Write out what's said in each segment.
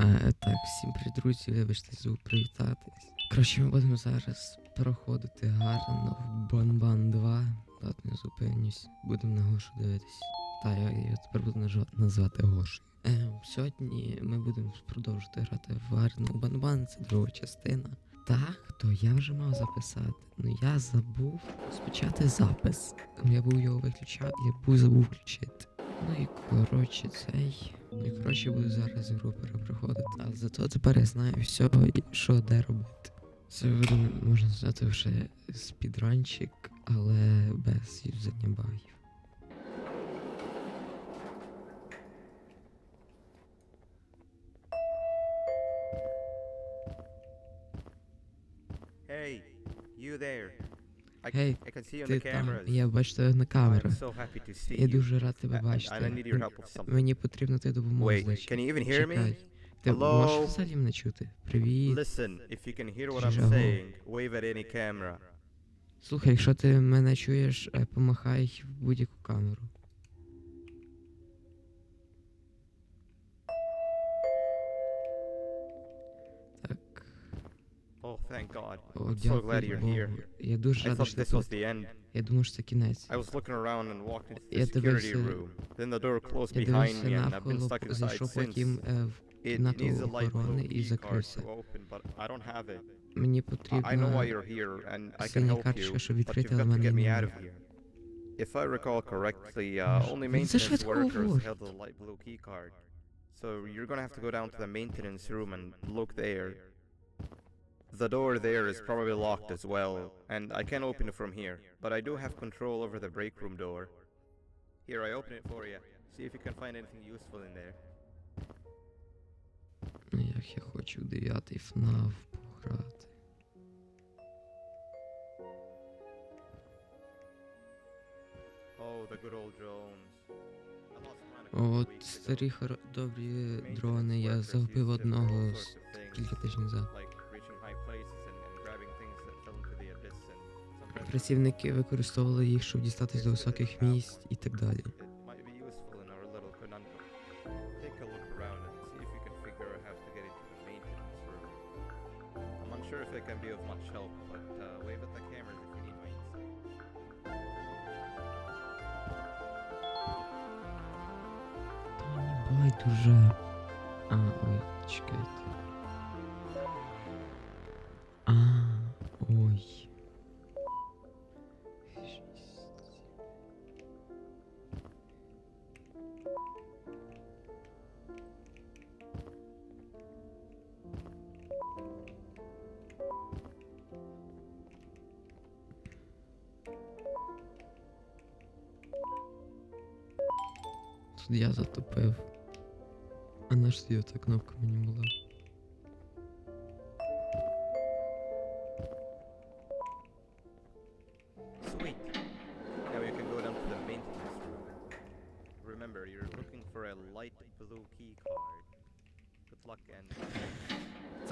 Е, так, всім привіт, друзі, вибачте, звук привітатись. Коротше, ми будемо зараз проходити гарно в Банбан 2. Тут не зупинюсь, будемо на Гошу дивитись. Та, я його тепер буду називати Гошу. Е, сьогодні ми будемо продовжувати грати в гарну Банбан, це друга частина. Так, то я вже мав записати. Ну я забув розпочати запис. Я був його виключав, я був забув включити. Ну і коротше цей. І коротше буду зараз гру перепроходити. Але зато тепер я знаю все, що де робити. Це можна сказати, вже спідранчик, але без юзання багів. Hey, you there. Гей, ти там, я бачу тебе на камерах. Я дуже рад тебе бачити. Мені потрібна твоя допомога, значить. Чекай. Ти можеш взагалі мене чути? Привіт. Слухай, якщо ти мене чуєш, е, помахай в будь-яку камеру. so glad дякую you're Богу. here. Я дуже I радий, thought що ти this was тут. the end. Я думав, що це кінець. I was looking around and walked into the Я security дивився- room. Then the door closed Я behind дивився me and I've been навколо, stuck inside зайшов since. потім е, в It кімнату needs a light охорони blue і key card закрився. to open, but I don't have it. Мені I- I know why потрібна you're here and I can синя help карточка, you, щоб but відкрити, you've але got to мене get me немає. out of here. If I recall correctly, uh, Аж- only Він це maintenance швидко workers говорить. held the light blue key card. So you're gonna have to go down to the maintenance room and look there. The door there is probably locked as well, and I can't open it from here, but I do have control over the break room door. Here, I open it for you. See if you can find anything useful in there. Як я хочу в дев'ятий ФНАФ пограти. Oh, the good old drones. I lost mine a couple От weeks ago. старі хоро- добрі Maintenance дрони, я workers загубив used it for all одного sorts з of things, кілька тижнів назад. Працівники використовували їх, щоб дістатись до високих місць і так далі. я затопив. А наш ж ця кнопка мені була.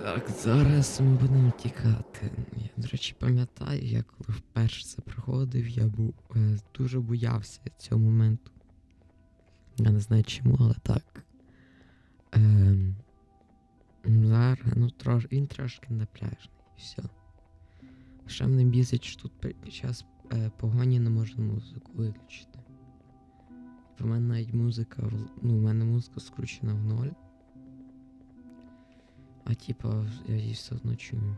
Так, зараз ми будемо тікати. Я, до речі, пам'ятаю, я коли вперше це проходив, я був е, дуже боявся цього моменту. Я не знаю чому, але так. Ем, зараз, ну трош, він трошки напряжний, і все. Ще мене бісить, що тут під час е, погоні не можна музику виключити. В мене навіть музика, в- ну, в мене музика скручена в ноль. А типа, я її все одно чую.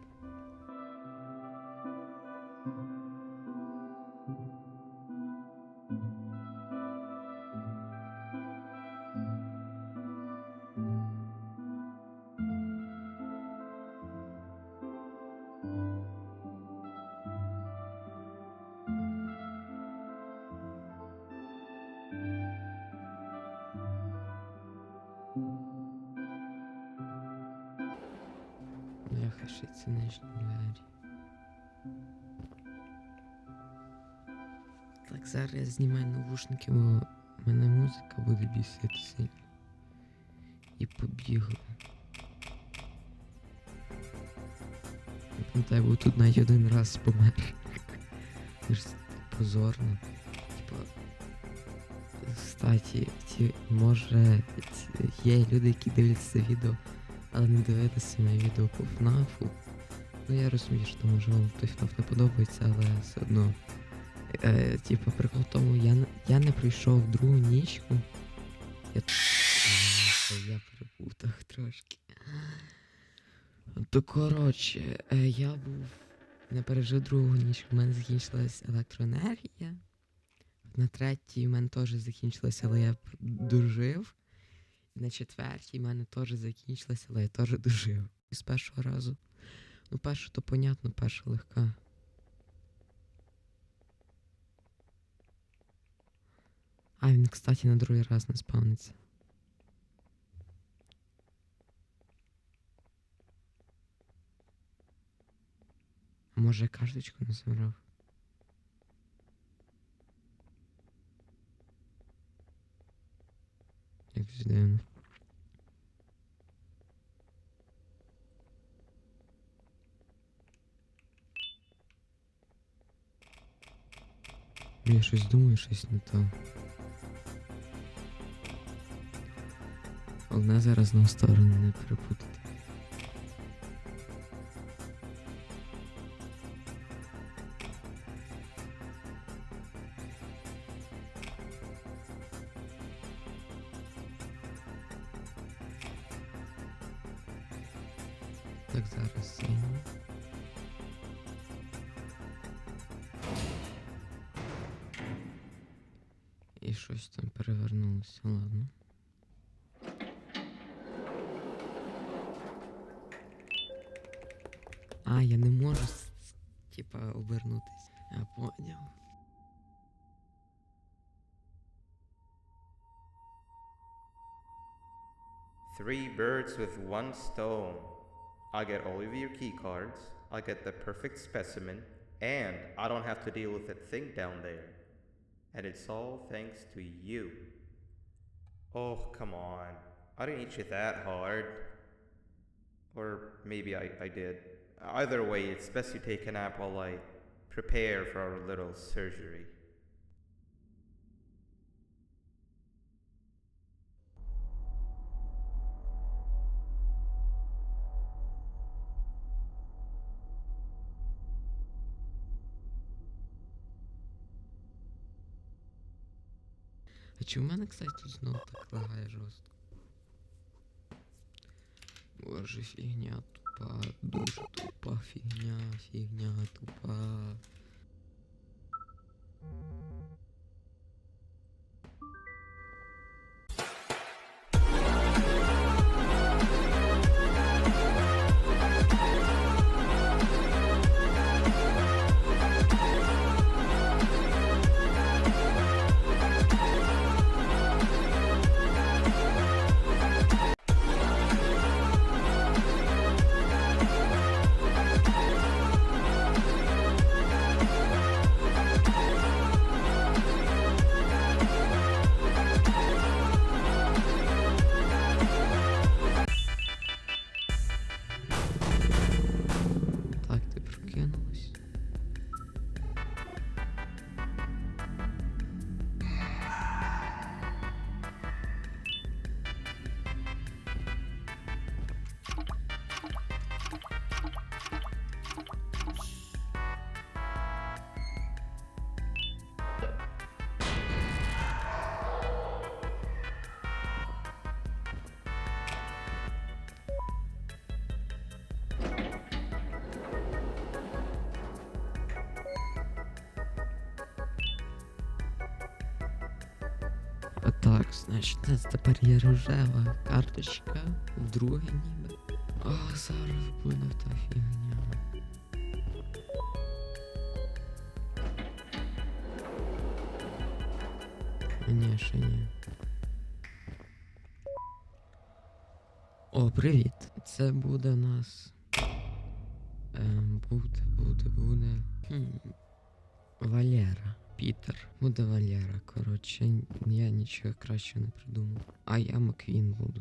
Ці нижні двері. Так, зараз я знімаю навушники, бо в мене музика буде бісити сильно. І побігли. Я пам'ятаю, був тут навіть один раз помер. Це позорно. Типа. Кстати, ті, може ці- є люди, які дивляться це відео. Але не дивитися моє відео по ФНАФу. Ну я розумію, що може вам той ФНАФ не подобається, але все одно. Е, типу, прикол тому, я, я не прийшов другу нічку. Я, я перепутав трошки. То коротше, е, я був. Не пережив другу ніч, в мене закінчилась електроенергія. На третій в мене теж закінчилася, але я дожив. На четвертій мене теж закінчилася, але я теж дожив. І з першого разу. Ну, перша то понятно, перша легка. А, він, кстати, на другий раз не спавниться. Може я карточку не забрав? Якось дивно. Я щось думаю, щось не то. Одне зараз на сторону не перепутати. А, я не можу, с- с- типа, обернутись. Я поняв. Three birds with one stone. I get all of your key cards, I get the perfect specimen, and I don't have to deal with that thing down there. And it's all thanks to you. Oh, come on. I didn't hit you that hard. Or maybe I, I did. Either way, it's best you take a nap while I prepare for our little surgery. А чи в мене, кстати, тут знову так лагає жорстко? Боже, фігня тупа, дуже тупа фігня, фігня тупа. Так, значить, нас тепер є рожева карточка, вдруге ніби. О, зараз буде та фігня. Ні, ще ні. О, привіт. Це буде нас. Ем, буде, буде, буде. Хм. Валера. Пітер. Буде Валера. Коротше, я нічого краще не придумав. А я Маквін буду.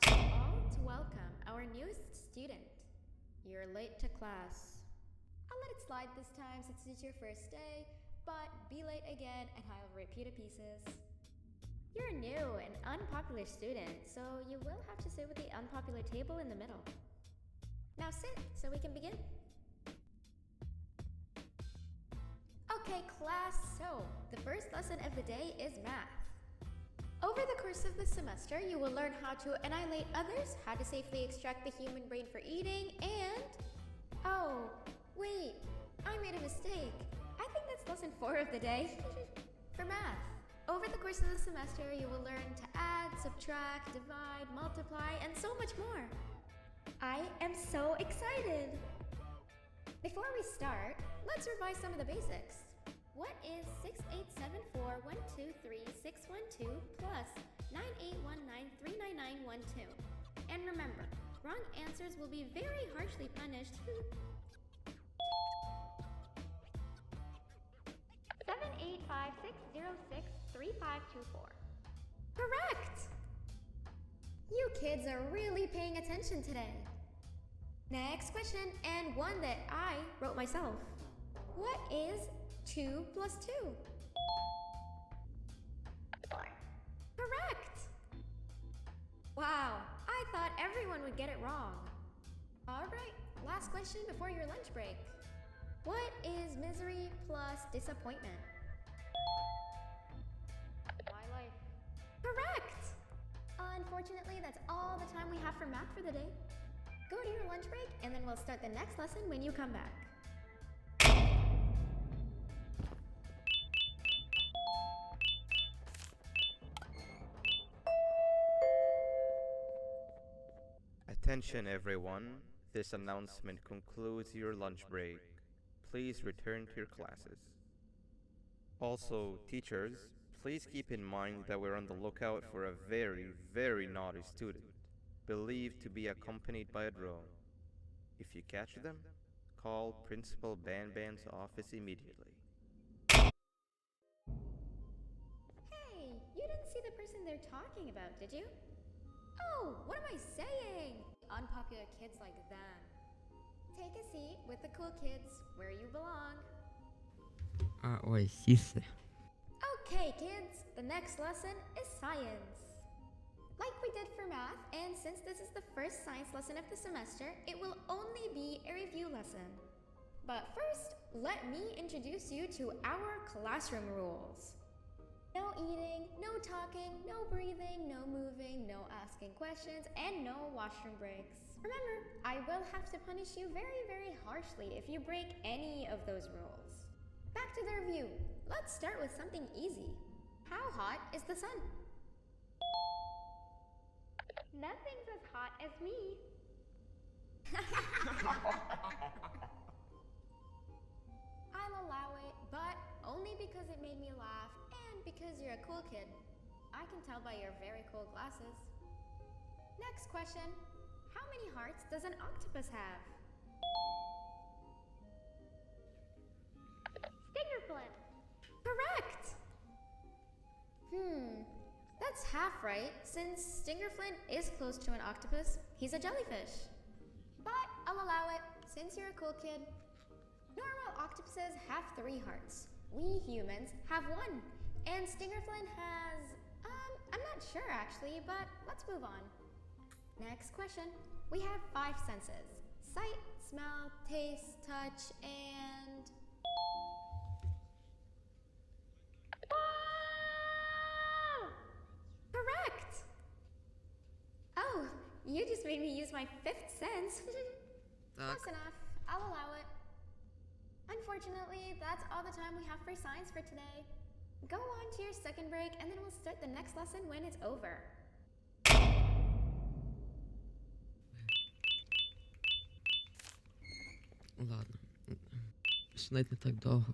To welcome our newest student. You're late to class. I'll let it slide this time since it's your first day, but be late again and I'll rip you to pieces. You're a new and unpopular student, so you will have to sit with the unpopular table in the middle. Now sit so we can begin. Okay, class, so the first lesson of the day is math. Over the course of the semester, you will learn how to annihilate others, how to safely extract the human brain for eating, and. Oh, wait, I made a mistake. I think that's lesson four of the day. for math. Over the course of the semester, you will learn to add, subtract, divide, multiply, and so much more. I am so excited! Before we start, let's revise some of the basics. What is 6874123612 plus 9819399912? And remember, wrong answers will be very harshly punished. Seven eight five six zero six three five two four. Correct! You kids are really paying attention today. Next question, and one that I wrote myself. What is 2 plus 2? 4. Correct! Wow, I thought everyone would get it wrong. Alright, last question before your lunch break. What is misery plus disappointment? Unfortunately, that's all the time we have for math for the day. Go to your lunch break, and then we'll start the next lesson when you come back. Attention everyone, this announcement concludes your lunch break. Please return to your classes. Also, teachers, please keep in mind that we're on the lookout for a very, very naughty student, believed to be accompanied by a drone. If you catch them, call Principal Banban's office immediately. Hey, you didn't see the person they're talking about, did you? Oh, what am I saying? Unpopular kids like them. Take a seat with the cool kids where you belong. А, ой, сіси. Okay, kids, the next lesson is science. Like we did for math, and since this is the first science lesson of the semester, it will only be a review lesson. But first, let me introduce you to our classroom rules. No eating, no talking, no breathing, no moving, no asking questions, and no washroom breaks. Remember, I will have to punish you very, very harshly if you break any of those rules. Back to the review. Let's start with something easy. How hot is the sun? Nothing's as hot as me. I'll allow it, but only because it made me laugh and because you're a cool kid. I can tell by your very cool glasses. Next question How many hearts does an octopus have? Stinger flip. Correct! Hmm, that's half right, since Stingerflint is close to an octopus. He's a jellyfish. But I'll allow it, since you're a cool kid. Normal octopuses have three hearts. We humans have one. And Stingerflint has. Um, I'm not sure actually, but let's move on. Next question. We have five senses sight, smell, taste, touch, and. Correct! Oh, you just made me use my fifth sense. Так. Close enough. I'll allow it. Unfortunately, that's all the time we have for science for today. Go on to your second break, and then we'll start the next lesson when it's over. Ладно. Ще навіть не так довго.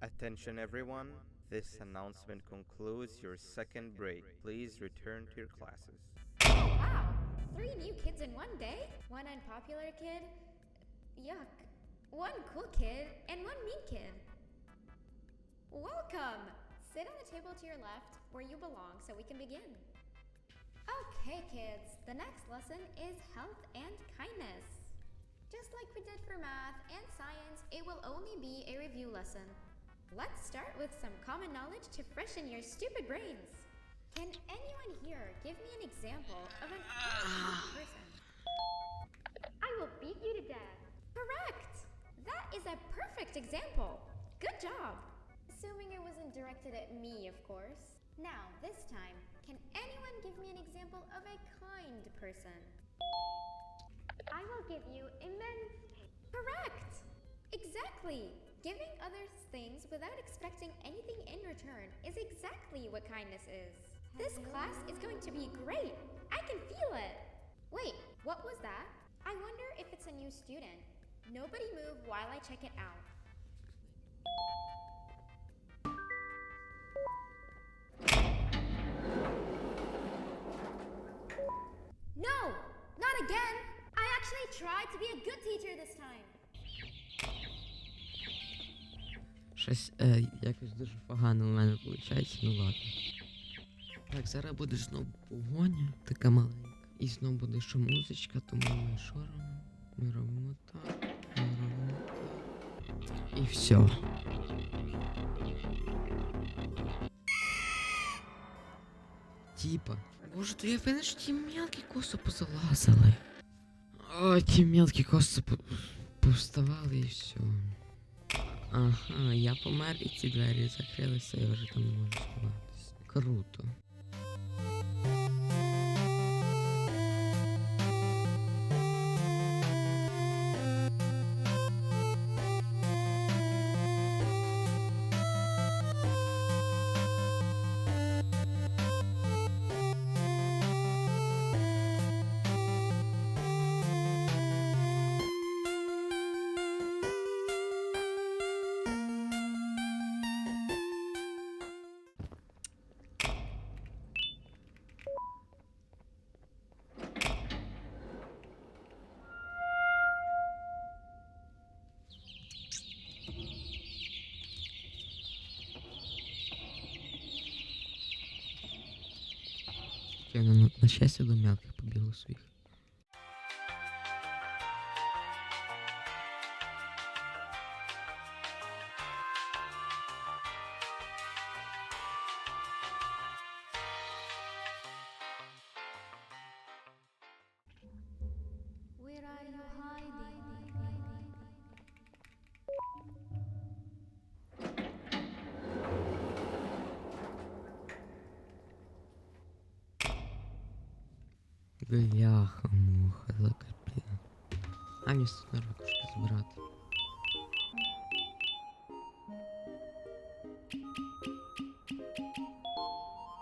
Attention everyone, This announcement concludes your second break. Please return to your classes. Wow! Three new kids in one day? One unpopular kid? Yuck. One cool kid and one mean kid. Welcome! Sit on the table to your left where you belong so we can begin. Okay, kids, the next lesson is health and kindness. Just like we did for math and science, it will only be a review lesson. Let's start with some common knowledge to freshen your stupid brains. Can anyone here give me an example of an person? I will beat you to death. Correct! That is a perfect example. Good job. Assuming it wasn't directed at me, of course. Now, this time, can anyone give me an example of a kind person? I will give you immense pain. Correct! Exactly! Giving others things without expecting anything in return is exactly what kindness is. This class is going to be great! I can feel it! Wait, what was that? I wonder if it's a new student. Nobody move while I check it out. No! Not again! I actually tried to be a good teacher this time. Щось е, якось дуже погано у мене виходить, ну ладно. Так, зараз буде знову погоня, така маленька. І знову буде що музичка, тому ми що робимо? Ми робимо так, ми робимо так. І все. Типа. Боже, то я винен, що ті мелкі косо позалазили. О, ті мелкі косо повставали і все. Ага, я помер і ці двері закрилися, я вже там не можу сховатися. Круто. Я на, на щастя до мелких побігло своїх.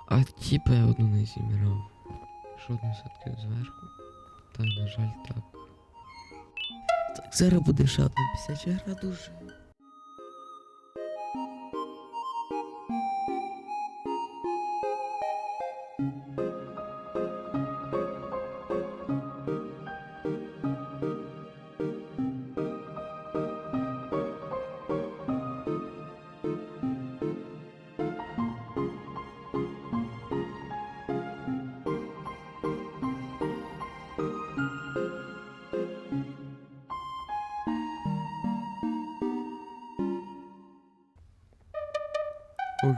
А типа я одну не зібрав. Що одну все-таки зверху? Та, на жаль, так. Так, зараз буде ще одна пісяча дуже.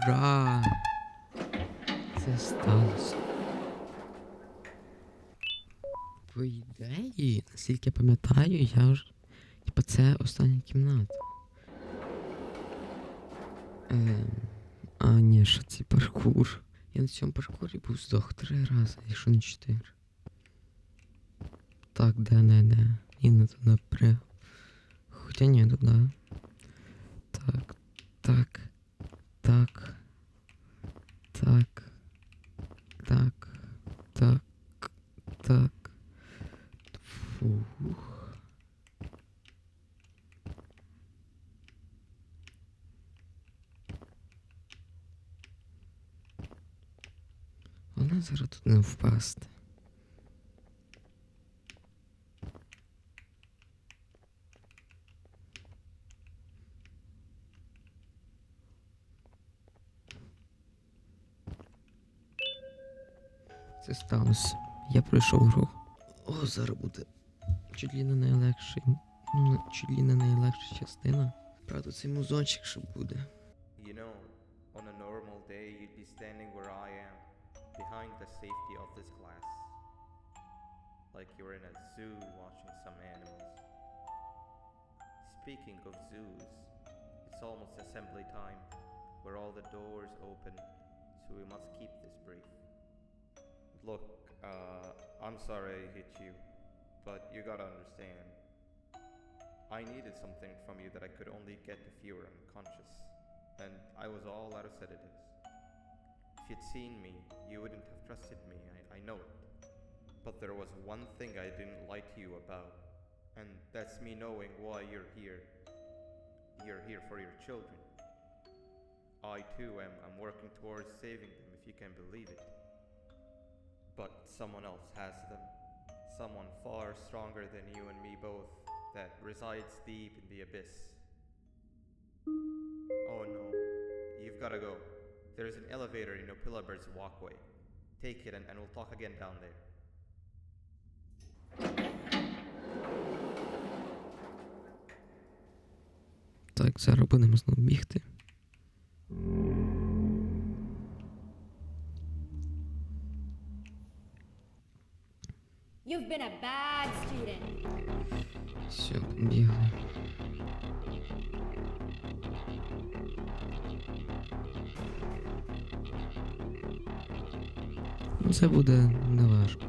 Ура! Це сталося. По ідеї, наскільки я пам'ятаю, я вже. Типа це остання кімната. Ем, а ні, що це паркур. Я на цьому паркурі був здох три рази, якщо не чотири. Так, де, не, де. І не туди пригав. Хоча ні, туди. Так. Так. Так. Так. Так. Так. Фух. Головне зараз тут не впасти. Це сталося. Я пройшов гру. О, зараз буде чуть ли не найлегший. Ну, чуть ли не найлегша частина. Правда, цей музончик ще буде. Zoo watching some animals. Speaking of zoos, it's almost assembly time, where all the doors open, so we must keep this brief. Look, uh, I'm sorry I hit you, but you gotta understand. I needed something from you that I could only get if you were unconscious and I was all out of sedatives. If you'd seen me, you wouldn't have trusted me, I, I know it. But there was one thing I didn't to you about, and that's me knowing why you're here. You're here for your children. I too am, I'm working towards saving them, if you can believe it. But someone else has them. Someone far stronger than you and me both, that resides deep in the abyss. Oh no, you've gotta go. There is an elevator in Opillabird's walkway. Take it and, and we'll talk again down there. Так, зараз будемо знову бігти. You've been a bad student. Все, побігли. Ну, Це буде неважко.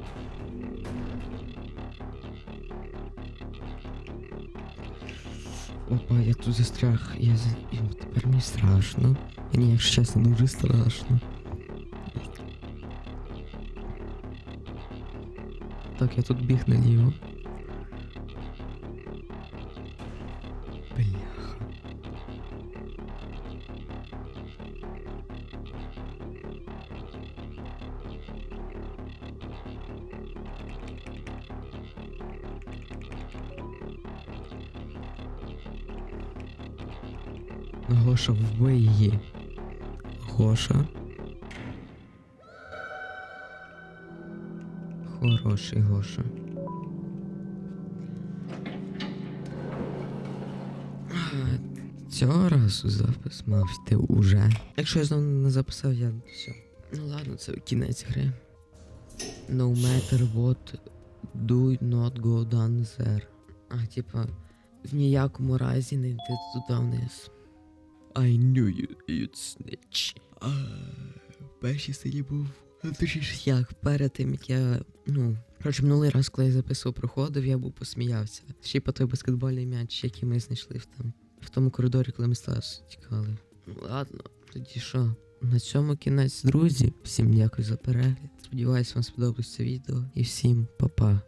Опа, я тут застряг. Я за... і тепер мені страшно. Мені, якщо чесно, дуже страшно. Так, я тут біг наліво. Гоша, вбий її. Гоша. Хороший Гоша. Цього разу запис мав йти уже. Якщо я знову не записав, я все. Ну ладно, це кінець гри. No matter what, do not go down there. А, типа, в ніякому разі не йди туди вниз. I knew you, you'd snitch. А, в першій серії був. Точніше, як перед тим, як я. Ну. Коротше, минулий раз, коли я записував проходив, я був посміявся. Ще по той баскетбольний м'яч, який ми знайшли в там. В тому коридорі, коли ми з Стасом тікали. Ну ладно, тоді що? На цьому кінець, друзі. Всім дякую за перегляд. Сподіваюсь, вам сподобалось це відео. І всім па-па.